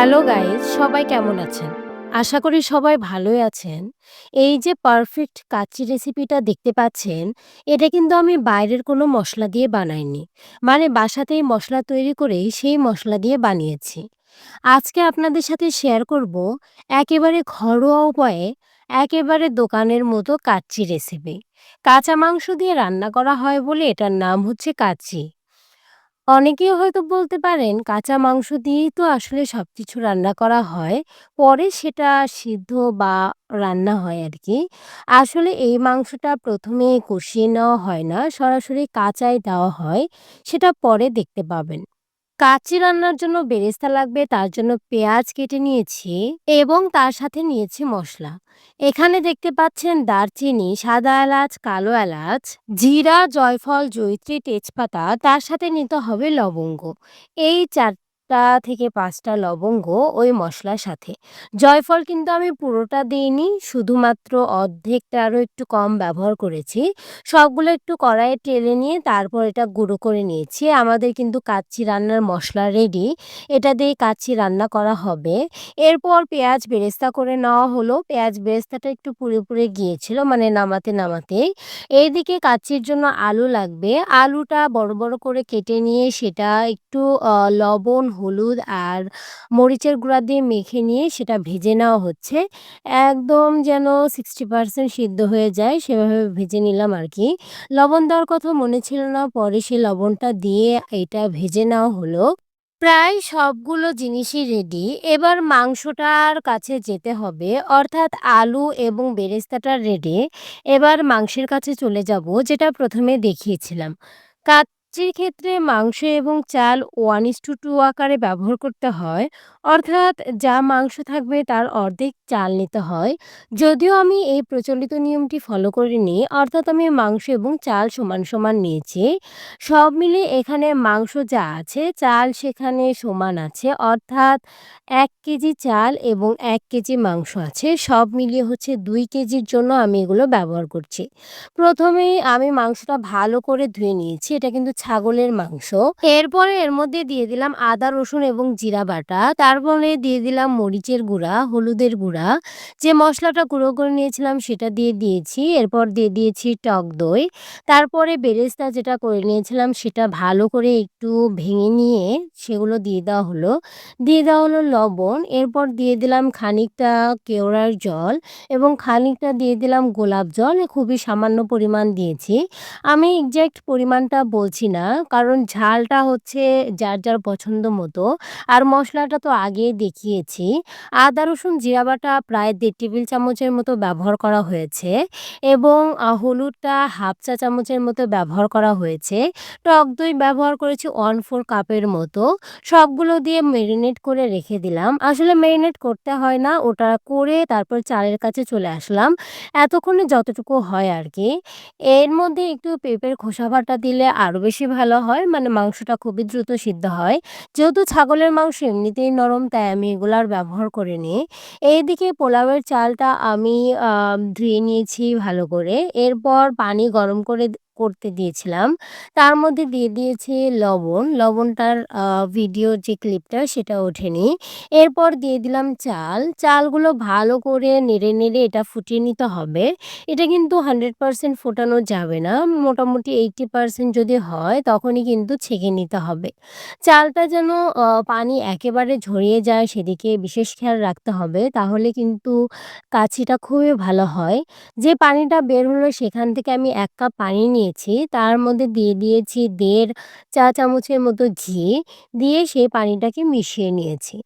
Hello guys সবাই কেমন আছেন? আশা করি সবাই ভালোই আছেন। এই যে পারফেক্ট কাচ্চি রেসিপিটা দেখতে পাচ্ছেন, এটা কিন্তু আমি বাইরের কোনো মশলা দিয়ে বানাইনি। মানে বাসাতেই মশলা তৈরি করেই সেই মশলা দিয়ে বানিয়েছি। আজকে আপনাদের সাথে শেয়ার করব একেবারে ঘরোয়া উপায়ে একেবারে দোকানের মতো কাচ্চি রেসিপি। কাঁচা মাংস দিয়ে রান্না করা হয় বলে এটার নাম হচ্ছে কাচ্চি। অনেকেই হয়তো বলতে পারেন কাঁচা মাংস দিয়েই তো আসলে সব কিছু রান্না করা হয়। পরে সেটা সিদ্ধ বা রান্না হয় আর কি আসলে এই মাংসটা ১ম এ কষিয়ে নেওয়া হয় না, সরাসরি কাঁচাই দেওয়া হয়। সেটা পরে দেখতে পাবেন। কাচ্চি রান্নার জন্য বেরেস্তা লাগবে তার জন্য পেঁয়াজ কেটে নিয়েছি এবং তার সাথে নিয়েছি মশলা এখানে দেখতে পাচ্ছেন দারচিনি, সাদা এলাচ, কালো এলাচ, জিরা, জয়ফল, জৈত্রী তেজপাতা তার সাথে নিতে হবে লবঙ্গ। এই ৪ টা থেকে পাঁচটা লবঙ্গ ওই মশলার সাথে। জয়ফল কিন্তু আমি পুরোটা দিইনি শুধুমাত্র অর্ধেকটা আরও একটু কম ব্যবহার করেছি। সবগুলো একটু কড়াইয়ে টেলে নিয়ে তারপর এটা গুঁড়ো করে নিয়েছি। আমাদের কিন্তু কাচ্চি রান্নার মশলা রেডি। এটা দিয়েই কাচ্চি রান্না করা হবে। এরপর পেঁয়াজ বেরেস্তা করে নেওয়া হলো। পেঁয়াজ বেরেস্তাটা একটু পুড়ে গিয়েছিল মানে নামাতে, নামাতেই। এইদিকে কাচ্চির জন্য আলু লাগবে। আলুটা বড়, বড় করে কেটে নিয়ে সেটা একটু লবণ, হলুদ আর মরিচের গুঁড়া দিয়ে মেখে নিয়ে সেটা ভেজে নেওয়া হচ্ছে। একদম যেন 60% সিদ্ধ হয়ে যায় সেভাবে ভেজে নিলাম আর কি লবণ দেওয়ার কথা মনে ছিল না, পরে সেই লবণটা দিয়ে এটা ভেজে নেওয়া হলো। প্রায় সবগুলো জিনিসই রেডি। এবার মাংসটার কাছে যেতে হবে। অর্থাৎ আলু এবং বেরেস্তাটা রেডি। এবার মাংসের কাছে চলে যাব যেটা ১ম এ দেখিয়েছিলাম। কাচ্চির ক্ষেত্রে মাংস এবং চাল 1:2 আকারে ব্যবহার করতে হয়। অর্থাৎ যা মাংস থাকবে তার অর্ধেক চাল নিতে হয়। যদিও আমি এই প্রচলিত নিয়মটি ফলো করিনি। অর্থাৎ আমি মাংস এবং চাল সমান, সমান নিয়েছি। সব মিলিয়ে এখানে মাংস যা আছে চাল সেখানে সমান আছে। অর্থাৎ এক কেজি চাল এবং এক কেজি মাংস আছে। সব মিলিয়ে হচ্ছে দুই কেজির জন্য আমি এগুলো ব্যবহার করছি। ১ম এই আমি মাংসটা ভালো করে ধুয়ে নিয়েছি। এটা কিন্তু ছাগলের মাংস। এরপরে এর মধ্যে দিয়ে দিলাম আদা, রসুন এবং জিরা বাটা। তারপরে দিয়ে দিলাম মরিচের গুঁড়া, হলুদের গুঁড়া। যে মশলাটা গুঁড়ো করে নিয়েছিলাম সেটা দিয়ে দিয়েছি। এরপর দিয়ে দিয়েছি টক দই। তারপরে বেরেস্তা যেটা করে নিয়েছিলাম সেটা ভালো করে একটু ভেঙে নিয়ে সেগুলো দিয়ে দেওয়া হলো। দিয়ে দেওয়া হলো লবণ। এরপর দিয়ে দিলাম খানিকটা কেওড়ার জল এবং খানিকটা দিয়ে দিলাম গোলাপ জল। খুবই সামান্য পরিমাণ দিয়েছি। আমি এক্সাক্ট পরিমাণটা বলছি না। কারণ ঝালটা হচ্ছে যার, যার পছন্দ মতো। আর মসলাটা তো আগেই দেখিয়েছি। আদা, রসুন, জিরা বাটা প্রায় ১.৫ টেবিল চামচের মতো ব্যবহার করা হয়েছে এবং হলুদটা 1/2 চা চামচের মতো ব্যবহার করা হয়েছে। টক দই ব্যবহার করেছি 1/4 কাপের মতো। সবগুলো দিয়ে মেরিনেট করে রেখে দিলাম। আসলে মেরিনেট করতে হয় না। ওটা করে তারপর চালের কাছে চলে আসলাম। এতক্ষণে যতটুকু হয় আরকি। এর মধ্যে একটু পেঁপের খোসা বাটা দিলে আরও বেশি ভালো হয়। মানে মাংসটা খুবই দ্রুত সিদ্ধ হয়। যেহেতু ছাগলের মাংস এমনিতেই নরম, তাই আমি এগুলার ব্যবহার করে নিই এইদিকে পোলাওয়ের চালটা আমি ধুয়ে নিয়েছি ভালো করে। এরপর পানি গরম করে করতে দিয়েছিলাম। তার মধ্যে দিয়ে দিয়েছি লবণ। লবণটার ভিডিও যে ক্লিপটা সেটা ওঠেনি। এরপর দিয়ে দিলাম চাল। চালগুলো ভালো করে নেড়ে, নেড়ে এটা ফুটিয়ে নিতে হবে। এটা কিন্তু 100% ফোটানো যাবে না। মোটামুটি 80% যদি হয় তখনই কিন্তু ছেঁকে নিতে হবে। চালটা যেন পানি একেবারে ঝরিয়ে যায় সেদিকে বিশেষ খেয়াল রাখতে হবে। তাহলে কিন্তু কাছিটা খুবই ভালো হয়। যে পানিটা বের হলো সেখান থেকে আমি এক কাপ পানি নিয়েছি। তার মধ্যে দিয়ে দিয়েছি দেড় চা চামচের মতো ঘি। দিয়ে সেই পানিটাকে মিশিয়ে নিয়েছি।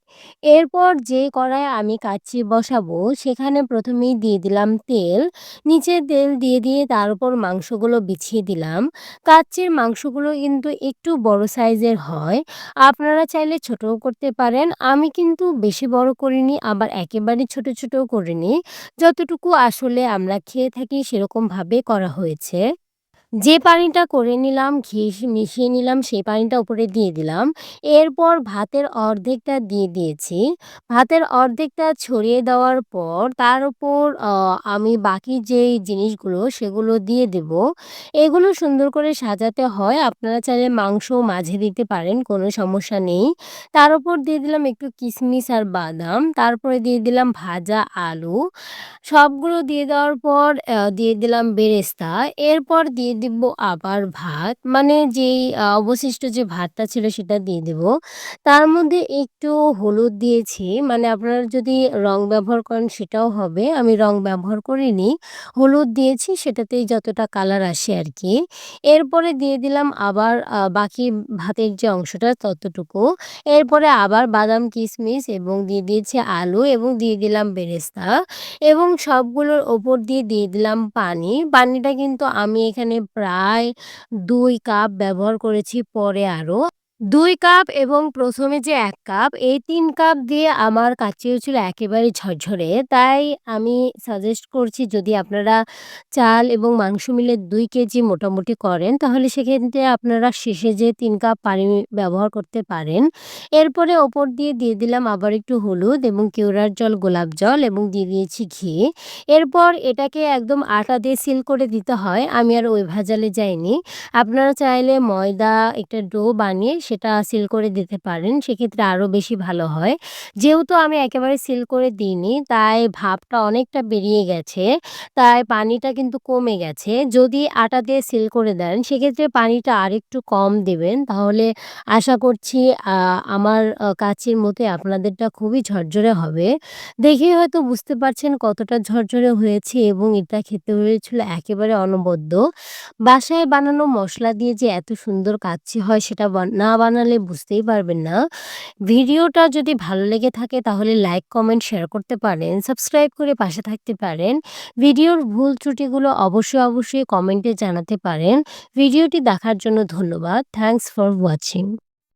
এরপর যে কড়াইয়ে আমি কাচ্চি বসাবো সেখানে প্রথমেই দিয়ে দিলাম তেল। নিচে তেল দিয়ে, দিয়ে তার উপর মাংসগুলো বিছিয়ে দিলাম। কাচ্চির মাংসগুলো কিন্তু একটু বড় সাইজের হয়। আপনারা চাইলে ছোটও করতে পারেন। আমি কিন্তু বেশি বড় করিনি আবার একেবারে ছোট, ছোটও করিনি। যতটুকু আসলে আমরা খেয়ে থাকি সেরকমভাবে করা হয়েছে। যে পানিটা করে নিলাম ঘি মিশিয়ে নিলাম সেই পানিটা উপরে দিয়ে দিলাম। এরপর ভাতের অর্ধেকটা দিয়ে দিয়েছি। ভাতের অর্ধেকটা ছড়িয়ে দেওয়ার পর তার উপর আমি বাকি যেই জিনিসগুলো সেগুলো দিয়ে দেব। এগুলো সুন্দর করে সাজাতে হয়। আপনারা চাইলে মাংস মাঝে দিতে পারেন, কোনো সমস্যা নেই। তার উপর দিয়ে দিলাম একটু কিশমিশ আর বাদাম। তারপরে দিয়ে দিলাম ভাজা আলু। সবগুলো দিয়ে দেওয়ার পর দিয়ে দিলাম বেরেস্তা। এরপর দিয়ে দিব আবার ভাত। মানে যেই অবশিষ্ট যে ভাতটা ছিল সেটা দিয়ে দেব। তার মধ্যে একটু হলুদ দিয়েছি। মানে আপনারা যদি রং ব্যবহার করেন সেটাও হবে। আমি রং ব্যবহার করিনি। হলুদ দিয়েছি সেটাতেই যতটা কালার আসে আর কি এরপরে দিয়ে দিলাম আবার বাকি ভাতের যে অংশটা ততটুকু। এরপরে আবার বাদাম, কিশমিশ এবং দিয়ে দিয়েছি আলু এবং দিয়ে দিলাম বেরেস্তা এবং সবগুলোর ওপর দিয়ে দিয়ে দিলাম পানি। পানিটা কিন্তু আমি এখানে প্রায় দুই কাপ ব্যবহার করেছি পরে আরও। ২ কাপ এবং প্রথমে যে এক কাপ এই তিন কাপ দিয়ে আমার কাচ্চি ছিল একেবারে ঝরঝরে। তাই আমি সাজেস্ট করছি যদি আপনারা চাল এবং মাংস মিলে দুই কেজি মোটামুটি করেন তাহলে সেক্ষেত্রে আপনারা শেষে যে তিন কাপ পানি ব্যবহার করতে পারেন। এরপরে ওপর দিয়ে দিয়ে দিলাম আবার একটু হলুদ এবং কেওড়ার জল, গোলাপ জল এবং দিয়ে দিয়েছি ঘি। এরপর এটাকে একদম আটা দিয়ে সিল করে দিতে হয়। আমি আর ওই ভাজালে যাইনি। আপনারা চাইলে ময়দা একটা ডো বানিয়ে সেটা সিল করে দিতে পারেন। সেক্ষেত্রে আরও বেশি ভালো হয়। যেহেতু আমি একেবারে সিল করে দিইনি, তাই ভাপটা অনেকটা বেরিয়ে গেছে। তাই পানিটা কিন্তু কমে গেছে। যদি আটা দিয়ে সিল করে দেন, সেক্ষেত্রে পানিটা আরেকটু কম দেবেন তাহলে আশা করছি আমার, আ কাচ্চির মতোই আপনাদেরটা খুবই ঝরঝরে হবে। দেখে হয়তো বুঝতে পারছেন কতটা ঝরঝরে হয়েছে এবং এটা খেতে হয়েছিল একেবারে অনবদ্য। বাসায় বানানো মশলা দিয়ে যে এত সুন্দর কাচ্ছি হয়, সেটা না বানালে বুঝতেই পারবেন না। ভিডিওটা যদি ভালো লেগে থাকে তাহলে লাইক, কমেন্ট, শেয়ার করতে পারেন। সাবস্ক্রাইব করে পাশে থাকতে পারেন। ভিডিওর ভুল ত্রুটিগুলো অবশ্যই, অবশ্যই কমেন্টে জানাতে পারেন। ভিডিওটি দেখার জন্য ধন্যবাদ। Thanks for watching.